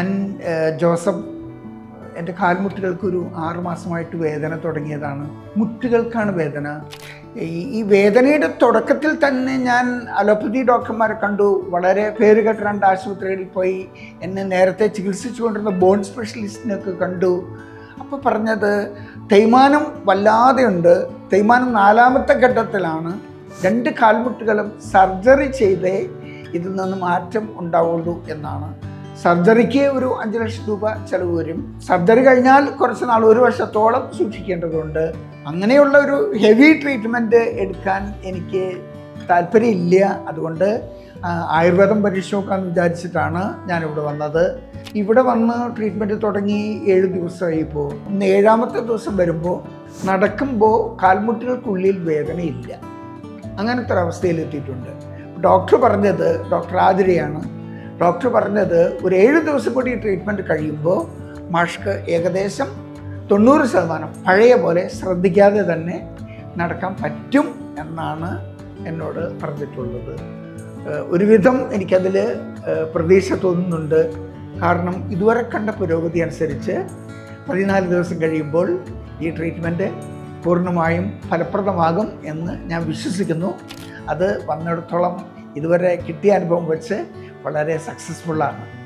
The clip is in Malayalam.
ഞാൻ ജോസഫ് എന്റെ കാൽമുട്ടുകൾക്കൊരു ആറുമാസമായിട്ട് വേദന തുടങ്ങിയതാണ്. മുട്ടുകൾക്കാണ് വേദന. ഈ ഈ വേദനയുടെ തുടക്കത്തിൽ തന്നെ ഞാൻ അലോപ്പതി ഡോക്ടർമാരെ കണ്ടു. വളരെ പേരുകെട്ട രണ്ട് ആശുപത്രികളിൽ പോയി. എന്നെ നേരത്തെ ചികിത്സിച്ചുകൊണ്ടിരുന്ന ബോൺ സ്പെഷ്യലിസ്റ്റിനൊക്കെ കണ്ടു. അപ്പോൾ പറഞ്ഞത് തേയ്മാനം വല്ലാതെയുണ്ട്. തേയ്മാനം നാലാമത്തെ ഘട്ടത്തിലാണ്. രണ്ട് കാൽമുട്ടുകളും സർജറി ചെയ്തേ ഇതിൽ നിന്ന് മാറ്റം ഉണ്ടാവുള്ളൂ എന്നാണ്. സർജറിക്ക് ഒരു അഞ്ച് ലക്ഷം രൂപ ചിലവ് വരും. സർജറി കഴിഞ്ഞാൽ കുറച്ച് നാൾ ഒരു വർഷത്തോളം സൂക്ഷിക്കേണ്ടതുണ്ട്. അങ്ങനെയുള്ള ഒരു ഹെവി ട്രീറ്റ്മെന്റ് എടുക്കാൻ എനിക്ക് താല്പര്യമില്ല. അതുകൊണ്ട് ആയുർവേദം പരീക്ഷ നോക്കാമെന്ന് വിചാരിച്ചിട്ടാണ് ഞാനിവിടെ വന്നത്. ഇവിടെ വന്ന് ട്രീറ്റ്മെന്റ് തുടങ്ങി ഏഴ് ദിവസമായി ഇപ്പോൾ ഇന്ന് ഏഴാമത്തെ ദിവസം വരുമ്പോൾ നടക്കുമ്പോൾ കാൽമുട്ടുകൾക്കുള്ളിൽ വേദനയില്ല. അങ്ങനത്തെ ഒരു അവസ്ഥയിലെത്തിയിട്ടുണ്ട്. ഡോക്ടർ പറഞ്ഞത് ഡോക്ടർ ആതിരയാണ്. ഡോക്ടർ പറഞ്ഞത് ഒരു ഏഴ് ദിവസം കൂടി ട്രീറ്റ്മെന്റ് കഴിയുമ്പോൾ മാഷ്ക്ക് ഏകദേശം തൊണ്ണൂറ് ശതമാനം പഴയ പോലെ ശ്രദ്ധിക്കാതെ തന്നെ നടക്കാൻ പറ്റും എന്നാണ് എന്നോട് പറഞ്ഞിട്ടുള്ളത്. ഒരുവിധം എനിക്കതിൽ പ്രതീക്ഷ തോന്നുന്നുണ്ട്. കാരണം ഇതുവരെ കണ്ട പുരോഗതി അനുസരിച്ച് പതിനാല് ദിവസം കഴിയുമ്പോൾ ഈ ട്രീറ്റ്മെന്റ് പൂർണമായും ഫലപ്രദമാകും എന്ന് ഞാൻ വിശ്വസിക്കുന്നു. അത് വന്നിടത്തോളം ഇതുവരെ കിട്ടിയ അനുഭവം വെച്ച് വളരെ സക്സസ്ഫുള്ളാണ്